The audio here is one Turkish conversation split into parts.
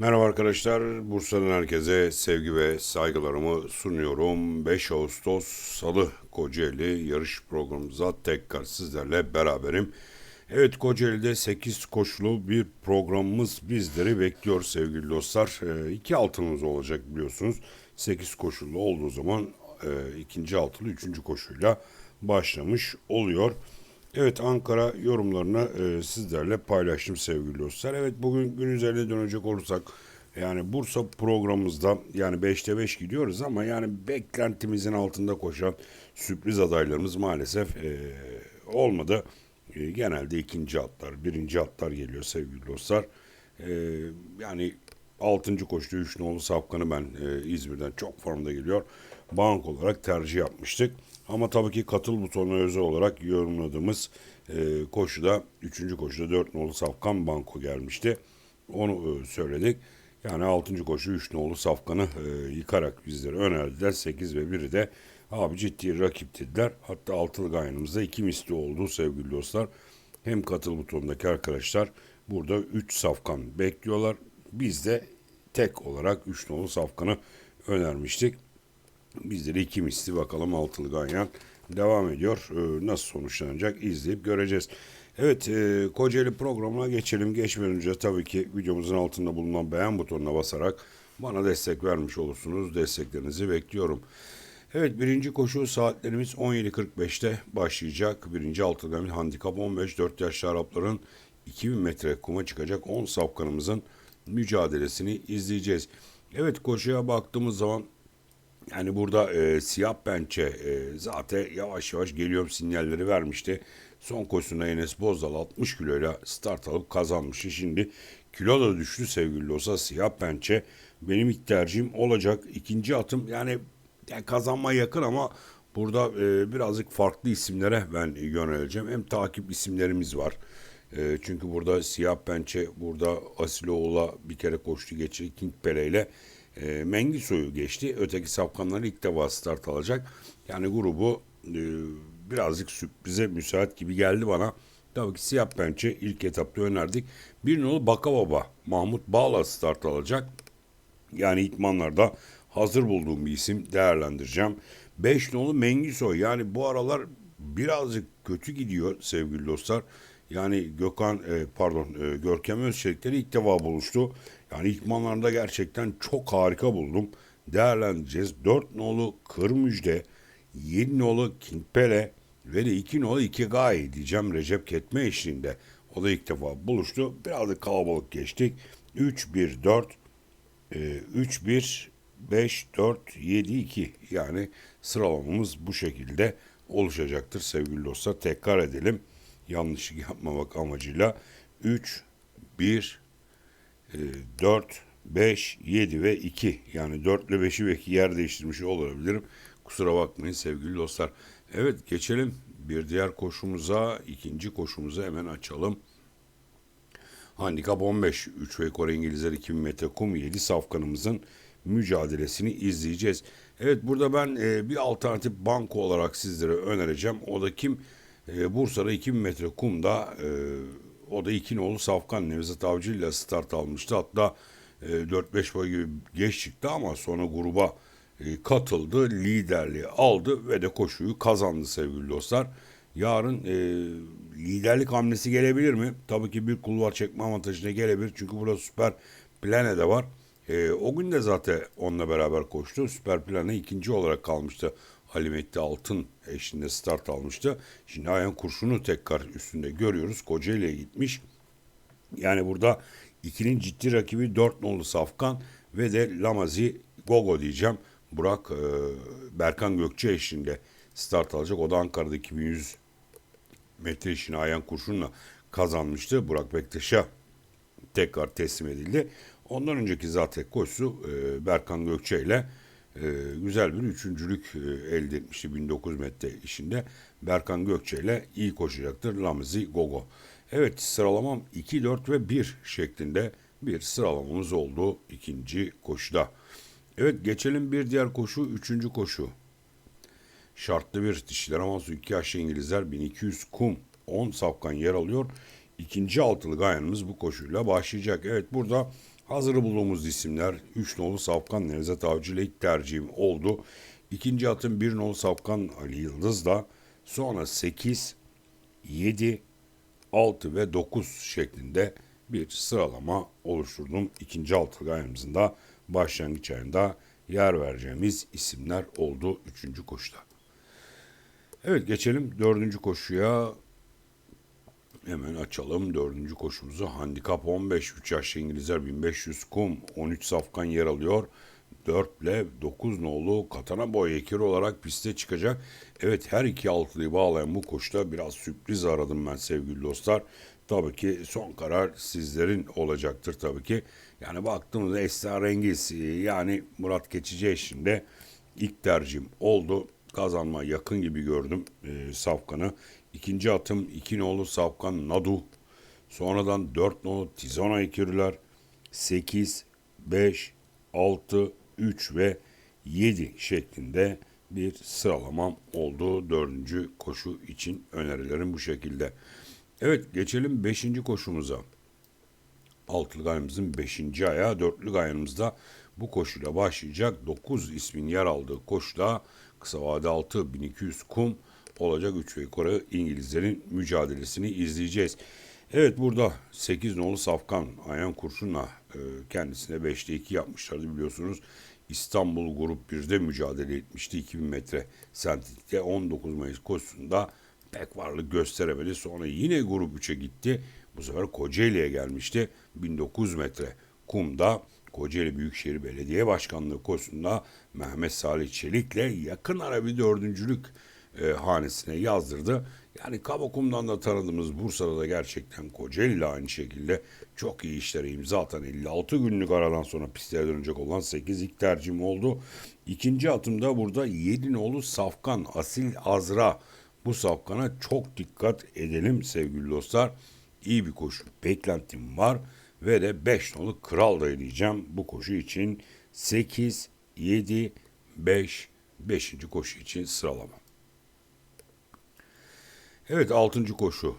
Merhaba arkadaşlar, Bursa'dan herkese sevgi ve saygılarımı sunuyorum. 5 Ağustos Salı Kocaeli yarış programımıza tekrar sizlerle beraberim. Evet Kocaeli'de 8 koşulu bir programımız bizleri bekliyor sevgili dostlar. E, iki altınımız olacak biliyorsunuz. 8 koşulu olduğu zaman e, ikinci altılı üçüncü koşuyla başlamış oluyor. Evet Ankara yorumlarını e, sizlerle paylaştım sevgili dostlar. Evet bugün gün üzerine dönecek olursak yani Bursa programımızda yani 5'te 5 gidiyoruz ama yani beklentimizin altında koşan sürpriz adaylarımız maalesef e, olmadı. E, genelde ikinci atlar, birinci atlar geliyor sevgili dostlar. E, yani 6. koştu 3 nolu Safkan'ı ben e, İzmir'den çok formda geliyor. Bank olarak tercih yapmıştık. Ama tabii ki katıl butonuna özel olarak yorumladığımız e, koşuda 3. koşuda 4 nolu Safkan Banko gelmişti. Onu e, söyledik. Yani 6. koşu 3 nolu Safkan'ı e, yıkarak bizlere önerdiler. 8 ve 1'i de abi ciddi rakip dediler. Hatta altılı gayanımızda iki misli oldu sevgili dostlar. Hem katıl butonundaki arkadaşlar burada 3 Safkan bekliyorlar. Biz de tek olarak 3 nolu Safkan'ı önermiştik. Bizleri iki misli bakalım altılı ganyan devam ediyor. Ee, nasıl sonuçlanacak izleyip göreceğiz. Evet e, Kocaeli programına geçelim. Geçmeden önce tabii ki videomuzun altında bulunan beğen butonuna basarak bana destek vermiş olursunuz. Desteklerinizi bekliyorum. Evet birinci koşu saatlerimiz 17.45'te başlayacak. Birinci altılı ganyan handikap 15. 4 yaşlı Arapların 2000 metre kuma çıkacak 10 safkanımızın mücadelesini izleyeceğiz. Evet koşuya baktığımız zaman yani burada e, siyah pençe e, zaten yavaş yavaş geliyorum sinyalleri vermişti. Son koşusunda Enes Bozdal 60 kiloyla start alıp kazanmıştı. Şimdi kilo da düştü sevgili olsa siyah pençe benim ilk tercihim olacak. İkinci atım yani, yani kazanma yakın ama burada e, birazcık farklı isimlere ben yöneleceğim. Hem takip isimlerimiz var. E, çünkü burada siyah pençe burada Asiloğlu'la bir kere koştu geçti. King Pere ile e, Mengiso'yu geçti. Öteki safkanlar ilk defa start alacak. Yani grubu e, birazcık sürprize müsait gibi geldi bana. Tabii ki siyah pençe ilk etapta önerdik. Bir nolu Bakababa Mahmut Bağla start alacak. Yani itmanlarda hazır bulduğum bir isim değerlendireceğim. 5 nolu Mengiso yani bu aralar birazcık kötü gidiyor sevgili dostlar. Yani Gökhan e, pardon e, Görkem Özçelik'leri ilk defa buluştu. Yani ilkmanlarında gerçekten çok harika buldum. Değerlendireceğiz. 4 nolu Kır Müjde, 7 nolu King Pele ve de 2 nolu Ikigai diyeceğim Recep Ketme eşliğinde. O da ilk defa buluştu. Biraz da kalabalık geçtik. 3-1-4, e, 3-1, 5, 4, 7, 2 yani sıralamamız bu şekilde oluşacaktır sevgili dostlar. Tekrar edelim yanlışlık yapmamak amacıyla 3, 1, 4, 5, 7 ve 2 yani 4 ile 5'i belki yer değiştirmiş olabilirim. Kusura bakmayın sevgili dostlar. Evet geçelim bir diğer koşumuza, ikinci koşumuza hemen açalım. Handikap 15, 3 ve Kore İngilizler 2000 metre kum 7 safkanımızın mücadelesini izleyeceğiz. Evet burada ben e, bir alternatif banko olarak sizlere önereceğim. O da kim? E, Bursa'da 2000 metre kumda e, o da iki nolu Safkan Nevzat Avcı ile start almıştı. Hatta e, 4-5 boy gibi geç çıktı ama sonra gruba e, katıldı. Liderliği aldı ve de koşuyu kazandı sevgili dostlar. Yarın e, liderlik hamlesi gelebilir mi? Tabii ki bir kulvar çekme avantajına gelebilir. Çünkü burada süper plane de var. E, o gün de zaten onunla beraber koştu. Süper plane ikinci olarak kalmıştı. Ali Mehdi Altın eşliğinde start almıştı. Şimdi Ayhan Kurşun'u tekrar üstünde görüyoruz. Kocaeli'ye gitmiş. Yani burada ikinin ciddi rakibi 4 nolu Safkan ve de Lamazi Gogo diyeceğim. Burak e, Berkan Gökçe eşliğinde start alacak. O da Ankara'da 2100 metre işini Ayhan Kurşun'la kazanmıştı. Burak Bektaş'a tekrar teslim edildi. Ondan önceki zaten koşusu e, Berkan Gökçe ile e, güzel bir üçüncülük e, elde etmişti 1900 metre işinde. Berkan Gökçe ile iyi koşacaktır Lamizi Gogo. Evet sıralamam 2, 4 ve 1 şeklinde bir sıralamamız oldu ikinci koşuda. Evet geçelim bir diğer koşu, üçüncü koşu. Şartlı bir dişiler ama 2 yaşlı İngilizler 1200 kum 10 safkan yer alıyor. İkinci altılı gayanımız bu koşuyla başlayacak. Evet burada Hazırı bulduğumuz isimler 3 nolu Safkan Nevzat Avcı ile ilk tercihim oldu. İkinci atım 1 nolu Safkan Ali Yıldız'la sonra 8, 7, 6 ve 9 şeklinde bir sıralama oluşturdum. İkinci altılı ayımızın da başlangıç ayında yer vereceğimiz isimler oldu 3. koşuda. Evet geçelim dördüncü koşuya. Hemen açalım dördüncü koşumuzu. Handikap 15. 3 yaşlı İngilizler 1500 kum. 13 safkan yer alıyor. 4 ile 9 nolu katana boy ekiri olarak piste çıkacak. Evet her iki altılıyı bağlayan bu koşuda biraz sürpriz aradım ben sevgili dostlar. Tabii ki son karar sizlerin olacaktır tabii ki. Yani baktığımızda esrarengiz yani Murat Geçici eşliğinde ilk tercihim oldu. Kazanma yakın gibi gördüm e, Safkan'ı. İkinci atım 2 nolu Safkan Nadu. Sonradan 4 nolu Tizona ikililer. 8, 5, 6, 3 ve 7 şeklinde bir sıralamam oldu. Dördüncü koşu için önerilerim bu şekilde. Evet geçelim beşinci koşumuza. Altılı ayımızın beşinci ayağı dörtlü ayımızda bu koşuyla başlayacak. 9 ismin yer aldığı koşuda kısa vade 6 1200 kum olacak 3 ve yukarı İngilizlerin mücadelesini izleyeceğiz. Evet burada 8 nolu Safkan Ayhan Kurşun'la e, kendisine 5'te 2 yapmışlardı biliyorsunuz. İstanbul Grup 1'de mücadele etmişti 2000 metre sentetikte 19 Mayıs koşusunda pek varlık gösteremedi. Sonra yine Grup 3'e gitti. Bu sefer Kocaeli'ye gelmişti. 1900 metre kumda Kocaeli Büyükşehir Belediye Başkanlığı koşusunda Mehmet Salih Çelik'le yakın ara bir dördüncülük e, hanesine yazdırdı. Yani Kabakum'dan da tanıdığımız Bursa'da da gerçekten Kocaeli ile aynı şekilde çok iyi işlere imza atan 56 günlük aradan sonra pistlere dönecek olan 8 ilk tercihim oldu. İkinci atımda burada 7 nolu Safkan Asil Azra. Bu Safkan'a çok dikkat edelim sevgili dostlar. İyi bir koşu beklentim var ve de 5 nolu Kral da diyeceğim bu koşu için 8, 7, 5, 5. koşu için sıralama. Evet 6. koşu.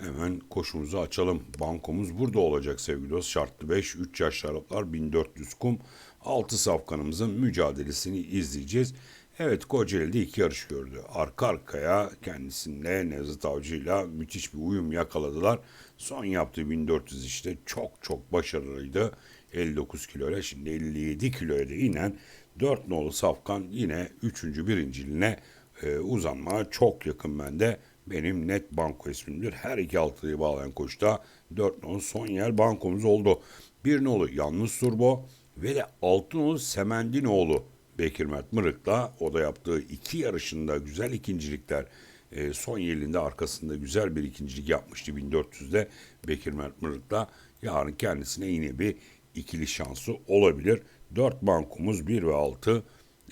Hemen koşumuzu açalım. Bankomuz burada olacak sevgili dost. Şartlı 5, 3 yaş Araplar 1400 kum. 6 safkanımızın mücadelesini izleyeceğiz. Evet Kocaeli'de iki yarış gördü. Arka arkaya kendisinde Nevzat Avcı'yla müthiş bir uyum yakaladılar. Son yaptığı 1400 işte çok çok başarılıydı. 59 kiloyla şimdi 57 kiloya da inen 4 nolu Safkan yine 3. birinciliğine e, uzanmaya çok yakın bende. Benim net banko ismimdir. Her iki altılıyı bağlayan koşta 4 nolu son yer bankomuz oldu. Bir nolu Yalnız Turbo ve de 6 nolu Semendinoğlu Bekir Mert Mırık'la o da yaptığı iki yarışında güzel ikincilikler e, son yılında arkasında güzel bir ikincilik yapmıştı 1400'de Bekir Mert Mırık'la yarın kendisine yine bir ikili şansı olabilir. 4 bankumuz 1 ve 6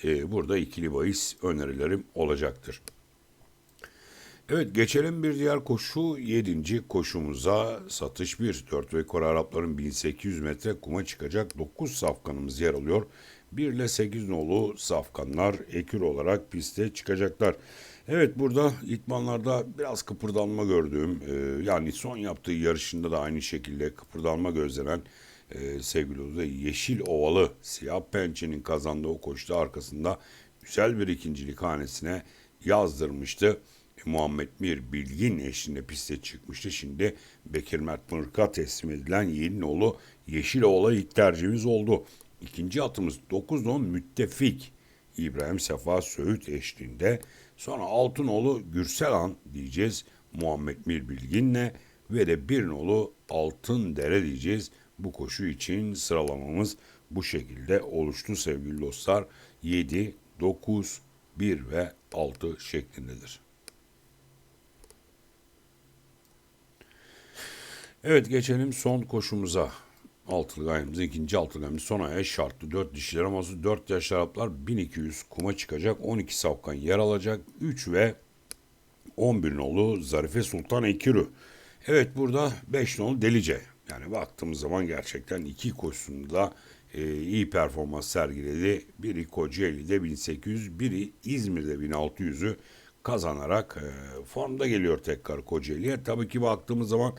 e, burada ikili bahis önerilerim olacaktır. Evet geçelim bir diğer koşu 7. koşumuza satış 1. 4 ve Kore Arapların 1800 metre kuma çıkacak 9 safkanımız yer alıyor. 1 ile 8 nolu safkanlar ekür olarak piste çıkacaklar. Evet burada itmanlarda biraz kıpırdanma gördüğüm e, yani son yaptığı yarışında da aynı şekilde kıpırdanma gözlenen e, sevgili Oğuz'da Yeşil Ovalı Siyah Pençe'nin kazandığı o koştu arkasında güzel bir ikincilik hanesine yazdırmıştı. Muhammed Mir Bilgin eşliğinde piste çıkmıştı. Şimdi Bekir Mert Mırk'a teslim edilen Yeninoğlu Yeşiloğlu ilk tercihimiz oldu. İkinci atımız 9 10 müttefik İbrahim Sefa Söğüt eşliğinde. Sonra Altınoğlu Gürselan diyeceğiz Muhammed Mir Bilgin'le ve de bir nolu Altın Dere diyeceğiz. Bu koşu için sıralamamız bu şekilde oluştu sevgili dostlar. 7, 9, 1 ve 6 şeklindedir. Evet geçelim son koşumuza. Altılı ayımız ikinci altılı ayımız son aya şartlı. Dört dişiler aması dört yaş Araplar 1200 kuma çıkacak. 12 safkan yer alacak. 3 ve 11 nolu Zarife Sultan Ekürü. Evet burada 5 nolu Delice. Yani baktığımız zaman gerçekten iki koşusunda e, iyi performans sergiledi. Biri Kocaeli'de 1800, biri İzmir'de 1600'ü kazanarak e, formda geliyor tekrar Kocaeli'ye. Tabii ki baktığımız zaman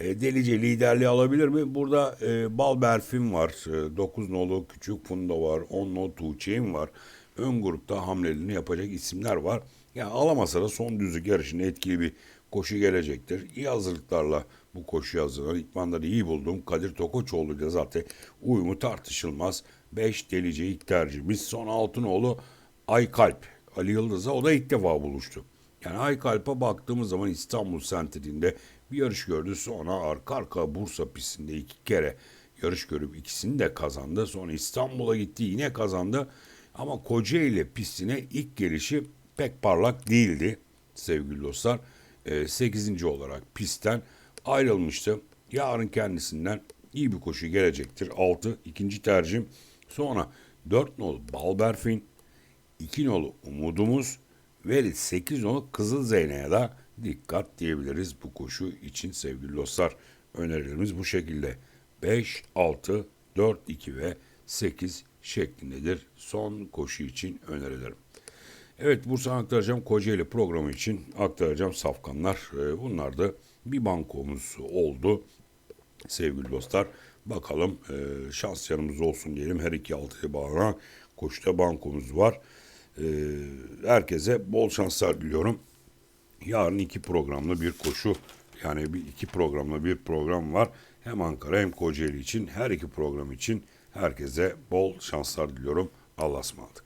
E, Delice liderliği alabilir mi? Burada e, Bal Berfin var. E, 9 nolu Küçük Funda var. 10 nolu Tuğçe'in var. Ön grupta hamlelerini yapacak isimler var. Yani alamasa da son düzlük yarışında etkili bir koşu gelecektir. İyi hazırlıklarla bu koşuya hazırlanan İkmanları iyi buldum. Kadir Tokoçoğlu ile zaten uyumu tartışılmaz. 5 Delice ilk tercihimiz. Son Altınoğlu Aykalp. Ali Yıldız'a o da ilk defa buluştu. Yani Aykalp'a baktığımız zaman İstanbul Sentri'nde bir yarış gördü. Sonra arka arka Bursa pistinde iki kere yarış görüp ikisini de kazandı. Sonra İstanbul'a gitti yine kazandı. Ama Kocaeli pistine ilk gelişi pek parlak değildi sevgili dostlar. 8. olarak pistten ayrılmıştı. Yarın kendisinden iyi bir koşu gelecektir. 6 ikinci tercihim. Sonra 4 nolu Balberfin, 2 nolu Umudumuz ve 8 nolu Kızıl Zeyne'ye de dikkat diyebiliriz bu koşu için sevgili dostlar. Önerilerimiz bu şekilde. 5, 6, 4, 2 ve 8 şeklindedir son koşu için önerilerim. Evet Bursa'dan aktaracağım Kocaeli programı için aktaracağım safkanlar. Ee, Bunlar da bir bankomuz oldu sevgili dostlar. Bakalım e, şans yanımızda olsun diyelim. Her iki altıya bağlanan koşuda bankomuz var. E, herkese bol şanslar diliyorum. Yarın iki programlı bir koşu yani bir iki programlı bir program var. Hem Ankara hem Kocaeli için her iki program için herkese bol şanslar diliyorum. Allah'a ısmarladık.